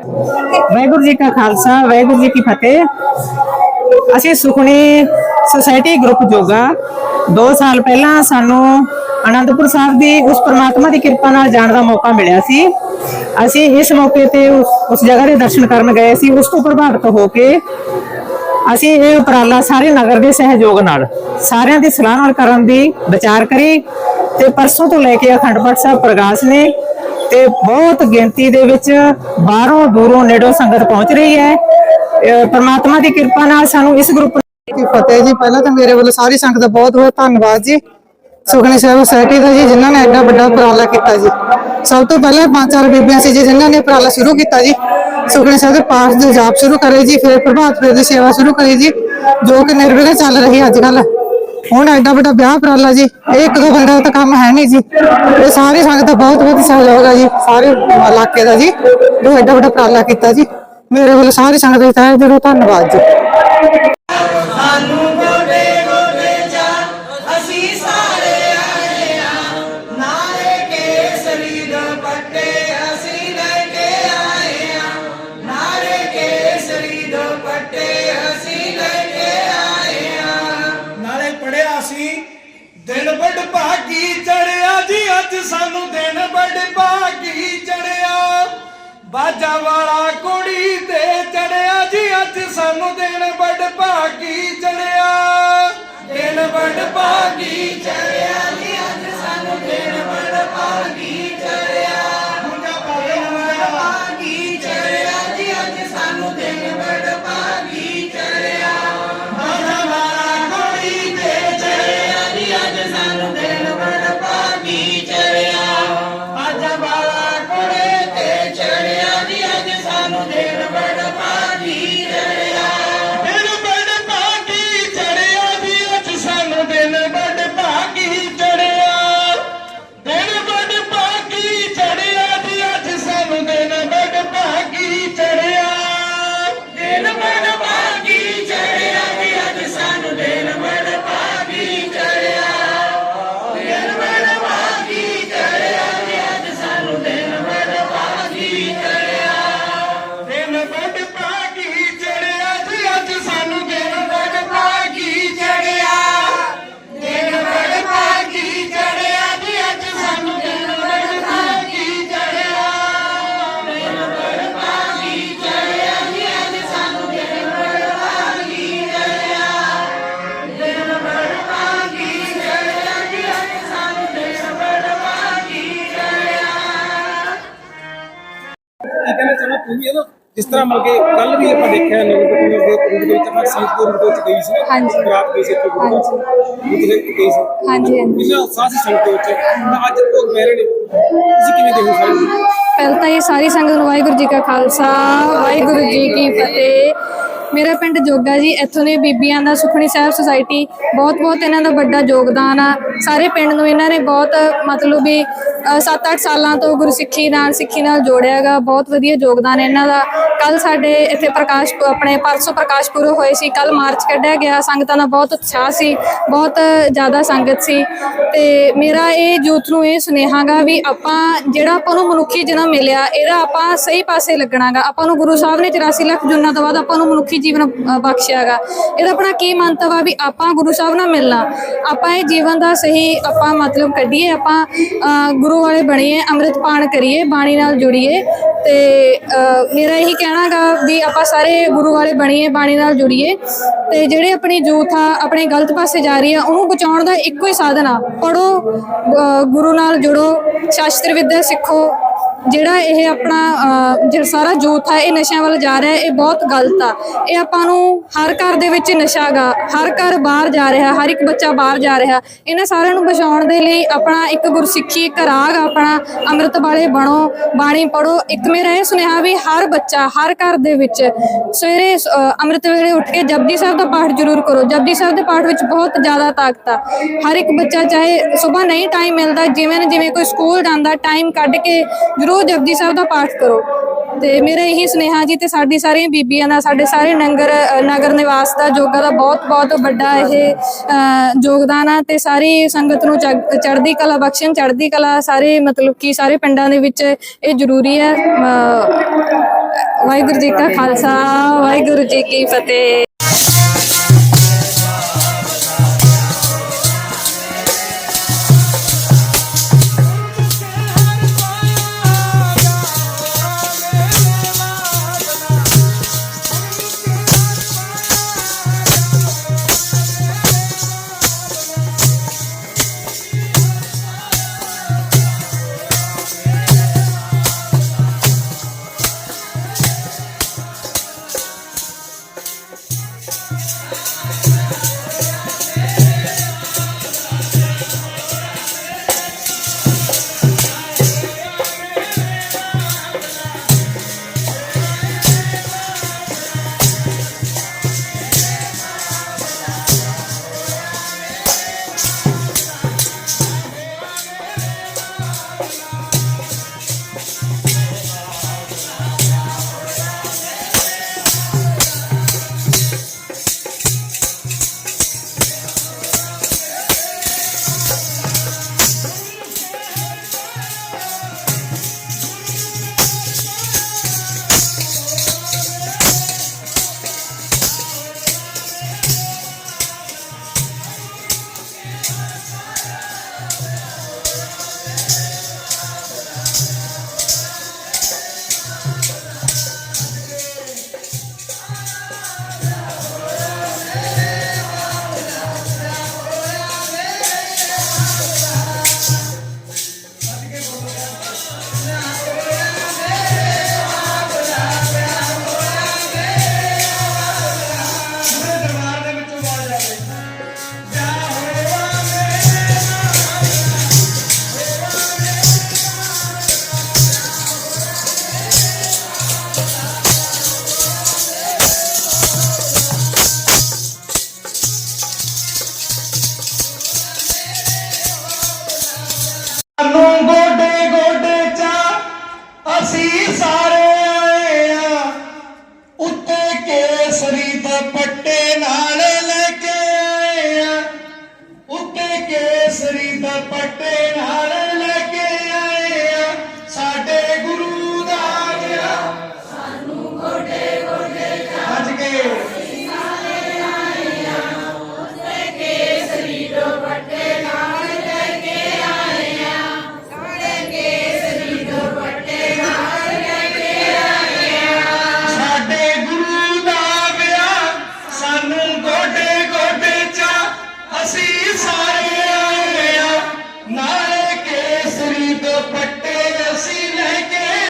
ਵਾਹਿਗੁਰੂ ਜੀ ਕਾ ਖਾਲਸਾ, ਵਾਹਿਗੁਰੂ ਜੀ ਕੀ ਫਤਿਹ। ਅਸੀਂ Sukhmani society group ਜੋਗਾ 2 ਸਾਲ ਪਹਿਲਾਂ ਸਾਨੂੰ ਅਨੰਦਪੁਰ ਸਾਹਿਬ ਦੀ ਉਸ ਪ੍ਰਮਾਤਮਾ ਦੀ ਕਿਰਪਾ ਨਾਲ ਜਾਣ ਦਾ ਮੌਕਾ ਮਿਲਿਆ ਸੀ। ਅਸੀਂ ਇਸ ਮੌਕੇ ਤੇ ਉਸ ਉਸ ਜਗ੍ਹਾ ਦੇ ਦਰਸ਼ਨ ਕਰਨ ਗਏ ਸੀ, ਉਸ ਤੋਂ ਪ੍ਰਭਾਵਿਤ ਹੋ ਕੇ ਅਸੀਂ ਇਹ ਉਪਰਾਲਾ ਸਾਰੇ ਨਗਰ ਦੇ ਸਹਿਯੋਗ ਨਾਲ, ਸਾਰਿਆਂ ਦੀ ਸਲਾਹ ਨਾਲ ਕਰਨ ਦੀ ਵਿਚਾਰ ਕਰੀ ਤੇ ਪਰਸੋਂ ਤੋਂ ਲੈ ਕੇ ਅਖੰਡ ਪਾਠ ਸਾਹਿਬ ਪ੍ਰਕਾਸ਼ ਨੇ ਤੇ ਬਹੁਤ ਗਿਣਤੀ ਦੇ ਵਿੱਚ ਬਾਹਰੋਂ ਦੂਰੋਂ ਨੇੜੋਂ ਸੰਗਤ ਪਹੁੰਚ ਰਹੀ ਹੈ। ਪਰਮਾਤਮਾ ਦੀ ਕਿਰਪਾ ਨਾਲ ਸਾਨੂੰ ਇਸ ਗਰੁੱਪ ਕੀ ਫਤਿਹ ਜੀ, ਪਹਿਲਾਂ ਤਾਂ ਮੇਰੇ ਵੱਲੋਂ ਸਾਰੀ ਸੰਗਤ ਦਾ ਬਹੁਤ ਬਹੁਤ ਧੰਨਵਾਦ ਜੀ। ਸੁਖਣੀ ਸਾਹਿਬ ਸੋਸਾਇਟੀ ਦਾ ਜੀ, ਜਿਨ੍ਹਾਂ ਨੇ ਐਡਾ ਵੱਡਾ ਉਪਰਾਲਾ ਕੀਤਾ ਜੀ। ਸਭ ਤੋਂ ਪਹਿਲਾਂ ਪੰਜ ਚਾਰ ਬੀਬੀਆਂ ਸੀ ਜੀ, ਜਿਨ੍ਹਾਂ ਨੇ ਉਪਰਾਲਾ ਸ਼ੁਰੂ ਕੀਤਾ ਜੀ। ਸੁਖਣੀ ਸਾਹਿਬ ਦੇ ਪਾਠ ਦੇ ਜਾਪ ਸ਼ੁਰੂ ਕਰੇ ਜੀ, ਫਿਰ ਪ੍ਰਭਾਤ ਫੇਰ ਦੀ ਸੇਵਾ ਸ਼ੁਰੂ ਕਰੀ ਜੀ, ਜੋ ਕਿ ਨਿਰਵਿਘਨ ਚੱਲ ਰਹੀ ਅੱਜ ਕੱਲ੍ਹ। ਹੁਣ ਐਡਾ ਵੱਡਾ ਵਿਆਹ ਉਪਰਾਲਾ ਜੀ, ਇਹ ਇੱਕ ਦੋ ਬੰਦਾ ਤਾਂ ਕੰਮ ਹੈ ਨਹੀਂ ਜੀ। ਇਹ ਸਾਰੀ ਸੰਗਤ ਦਾ ਬਹੁਤ ਬਹੁਤ ਸਹਿਯੋਗ ਹੈ ਜੀ, ਸਾਰੇ ਇਲਾਕੇ ਦਾ ਜੀ, ਜੋ ਐਡਾ ਵੱਡਾ ਉਪਰਾਲਾ ਕੀਤਾ ਜੀ। ਮੇਰੇ ਵੱਲੋਂ ਸਾਰੀ ਸੰਗਤ ਦਾ ਤਹਿ ਦਿਲੋਂ ਧੰਨਵਾਦ ਜੀ। ਬਾਜਾ ਵਾਲਾ ਕੁੜੀ ਤੇ ਚੜਿਆ ਜੀ, ਅੱਜ ਸਾਨੂੰ ਦਿਨ ਵੱਡ ਭਾਗੀ ਚੜਿਆ। ਦਿਨ ਵੱਡ ਭਾਗੀ ਚੜਿਆ ਜੀ। ਕੀ ਕਹਿਣਾ ਚਾਹੁੰਦਾ? ਤੂੰ ਵੀ ਇਹਦਾ ਜਿਸ ਤਰ੍ਹਾਂ ਮਤਲਬ ਕਿ ਕੱਲ ਵੀ ਆਪਾਂ ਦੇਖਿਆ ਨਗਰ ਦੇ ਰੂਪ ਦੇ ਵਿੱਚ ਆਪਾਂ ਦੇ ਰੂਪ ਵਿੱਚ ਗਈ ਸੀ ਹਾਂਜੀ। ਰਾਤ ਗਈ ਸੀ ਇੱਥੇ ਗੁਰੂ ਉੱਥੇ ਗਈ ਸੀ। ਹਾਂਜੀ ਹਾਂਜੀ। ਕਿੰਨਾ ਉਤਸ਼ਾਹ ਸੀ ਸੰਗਤ ਦੇ ਵਿੱਚ। ਤਾਂ ਅੱਜ ਭੋਗ ਪੈ ਰਹੇ ਨੇ। ਤੁਸੀਂ ਕਿਵੇਂ ਦੇਖੋ ਸਾਰੇ? ਪਹਿਲਾਂ ਤਾਂ ਇਹ ਸਾਰੀ ਸੰਗਤ ਨੂੰ ਵਾਹਿਗੁਰੂ ਜੀ ਕਾ ਖਾਲਸਾ ਵਾਹਿਗੁਰੂ ਜੀ ਕੀ ਫਤਿਹ। ਮੇਰਾ ਪਿੰਡ ਜੋਗਾ ਜੀ, ਇੱਥੋਂ ਦੇ ਬੀਬੀਆਂ ਦਾ ਸੁਖਣੀ ਸਾਹਿਬ ਸੁਸਾਇਟੀ ਬਹੁਤ ਬਹੁਤ ਇਹਨਾਂ ਦਾ ਵੱਡਾ ਯੋਗਦਾਨ ਆ। ਸਾਰੇ ਪਿੰਡ ਨੂੰ ਇਹਨਾਂ ਨੇ ਬਹੁਤ ਮਤਲਬ ਵੀ 7-8 ਸਾਲਾਂ ਤੋਂ ਗੁਰਸਿੱਖੀ ਨਾਲ, ਸਿੱਖੀ ਨਾਲ ਜੋੜਿਆਗਾ ਬਹੁਤ ਵਧੀਆ ਯੋਗਦਾਨ ਇਹਨਾਂ ਦਾ। ਕੱਲ ਸਾਡੇ ਇੱਥੇ ਪ੍ਰਕਾਸ਼ ਆਪਣੇ ਪਰਸੋਂ ਪ੍ਰਕਾਸ਼ ਪੁਰਬ ਹੋਏ ਸੀ। ਕੱਲ ਮਾਰਚ ਕੱਢਿਆ ਗਿਆ। ਸੰਗਤਾਂ ਦਾ ਬਹੁਤ ਉਤਸ਼ਾਹ ਸੀ। ਬਹੁਤ ਜ਼ਿਆਦਾ ਸੰਗਤ ਸੀ। ਤੇ ਮੇਰਾ ਇਹ ਯੂਥ ਨੂੰ ਇਹ ਸੁਨੇਹਾਗਾ ਵੀ ਆਪਾਂ, ਜਿਹੜਾ ਆਪਾਂ ਨੂੰ ਮਨੁੱਖੀ ਜਨਮ ਮਿਲਿਆ, ਇਹਦਾ ਆਪਾਂ ਸਹੀ ਪਾਸੇ ਲੱਗਣਾਗਾ ਆਪਾਂ ਨੂੰ ਗੁਰੂ ਸਾਹਿਬ ਨੇ 84 ਲੱਖ ਜੁਨਾ ਤੋਂ ਬਾਅਦ ਆਪਾਂ ਨੂੰ ਮਨੁੱਖੀ ਜੀਵਨ ਅ, ਬਖਸ਼ਿਆਗਾ ਇਹਦਾ ਆਪਣਾ ਕੀ ਮੰਤਵ ਆ ਵੀ ਆਪਾਂ ਗੁਰੂ ਸਾਹਿਬ ਨਾਲ ਮਿਲਣਾ। ਆਪਾਂ ਇਹ ਜੀਵਨ ਦਾ ਸਹੀ ਆਪਾਂ ਮਤਲਬ ਕੱਢੀਏ ਆਪਾਂ ਗੁਰੂ ਵਾਲੇ ਬਣੀਏ ਅੰਮ੍ਰਿਤ ਪਾਨ ਕਰੀਏ ਬਾਣੀ ਨਾਲ ਜੁੜੀਏ। ਤੇ ਮੇਰਾ ਇਹੀ ਕਹਿਣਾਗਾ ਵੀ ਆਪਾਂ ਸਾਰੇ ਗੁਰੂ ਵਾਲੇ ਬਣੀਏ ਬਾਣੀ ਨਾਲ ਜੁੜੀਏ। ਤੇ ਜਿਹੜੇ ਆਪਣੀ ਜੂਥ ਆ ਆਪਣੇ ਗਲਤ ਪਾਸੇ ਜਾ ਰਹੀ ਆ ਉਹਨੂੰ ਬਚਾਉਣ ਦਾ ਇੱਕੋ ਹੀ ਸਾਧਨ ਆ। ਪੜੋ ਗੁਰੂ ਨਾਲ ਜੁੜੋ ਸ਼ਾਸਤਰ ਵਿਦਿਆ ਸਿੱਖੋ। ਜਿਹੜਾ ਇਹ ਆਪਣਾ ਅ, ਜਿਹੜਾ ਸਾਰਾ ਯੂਥ ਆ ਇਹ ਨਸ਼ਿਆਂ ਵੱਲ ਜਾ ਰਿਹਾ ਇਹ ਬਹੁਤ ਗਲਤ ਆ। ਇਹ ਆਪਾਂ ਨੂੰ ਹਰ ਘਰ ਦੇ ਵਿੱਚ ਨਸ਼ਾ ਗਾ ਹਰ ਘਰ ਬਾਹਰ ਜਾ ਰਿਹਾ ਹਰ ਇੱਕ ਬੱਚਾ ਬਾਹਰ ਜਾ ਰਿਹਾ। ਇਹਨਾਂ ਸਾਰਿਆਂ ਨੂੰ ਬਚਾਉਣ ਦੇ ਲਈ ਆਪਣਾ ਇੱਕ ਗੁਰਸਿੱਖੀ ਇੱਕ ਰਾਗ ਆਪਣਾ ਅੰਮ੍ਰਿਤ ਵਾਲੇ ਬਣੋ ਬਾਣੀ ਪੜੋ ਇੱਕ ਮੇਰਾ ਇਹ ਸੁਨੇਹਾ ਵੀ ਹਰ ਬੱਚਾ ਹਰ ਘਰ ਦੇ ਵਿੱਚ ਸਵੇਰੇ ਅ, ਅੰਮ੍ਰਿਤ ਵੇਲੇ ਉੱਠ ਕੇ ਜਪਜੀ ਸਾਹਿਬ ਦਾ ਪਾਠ ਜ਼ਰੂਰ ਕਰੋ। ਜਪਜੀ ਸਾਹਿਬ ਦੇ ਪਾਠ ਵਿੱਚ ਬਹੁਤ ਜ਼ਿਆਦਾ ਤਾਕਤ ਆ। ਹਰ ਇੱਕ ਬੱਚਾ ਚਾਹੇ ਸਵੇਰ ਨਹੀਂ ਟਾਈਮ ਮਿਲਦਾ ਜਿਵੇਂ ਨਾ ਜਿਵੇਂ ਕੋਈ ਸਕੂਲ ਜਾਂਦਾ ਟਾਈਮ ਕੱਢ ਕੇ ਜ਼ਰੂਰ ਜਪਜੀ ਸਾਹਿਬ ਦਾ ਪਾਠ ਕਰੋ। ਤੇ ਮੇਰਾ ਇਹੀ ਸੁਨੇਹਾ ਜੀ ਤੇ ਸਾਡੀ ਸਾਰੀਆਂ ਬੀਬੀਆਂ ਦਾ, ਸਾਡੇ ਸਾਰੇ ਨਗਰ ਨਗਰ ਨਿਵਾਸ ਦਾ ਯੋਗਾ ਦਾ ਬਹੁਤ ਬਹੁਤ ਵੱਡਾ ਇਹ ਯੋਗਦਾਨ ਆ ਤੇ ਸਾਰੀ ਸੰਗਤ ਨੂੰ ਚੜ੍ਹਦੀ ਕਲਾ, ਬਖਸ਼ਣ ਚੜ੍ਹਦੀ ਕਲਾ ਸਾਰੇ ਮਤਲਬ ਕਿ ਸਾਰੇ ਪਿੰਡਾਂ ਦੇ ਵਿੱਚ ਇਹ ਜ਼ਰੂਰੀ ਹੈ। ਵਾਹਿਗੁਰੂ ਜੀ ਕਾ ਖਾਲਸਾ, ਵਾਹਿਗੁਰੂ ਜੀ ਕੀ ਫਤਿਹ। ਸਾਰੇ ਉੱਤੇ ਕੇਸਰੀ ਦਾ ਪੱਟ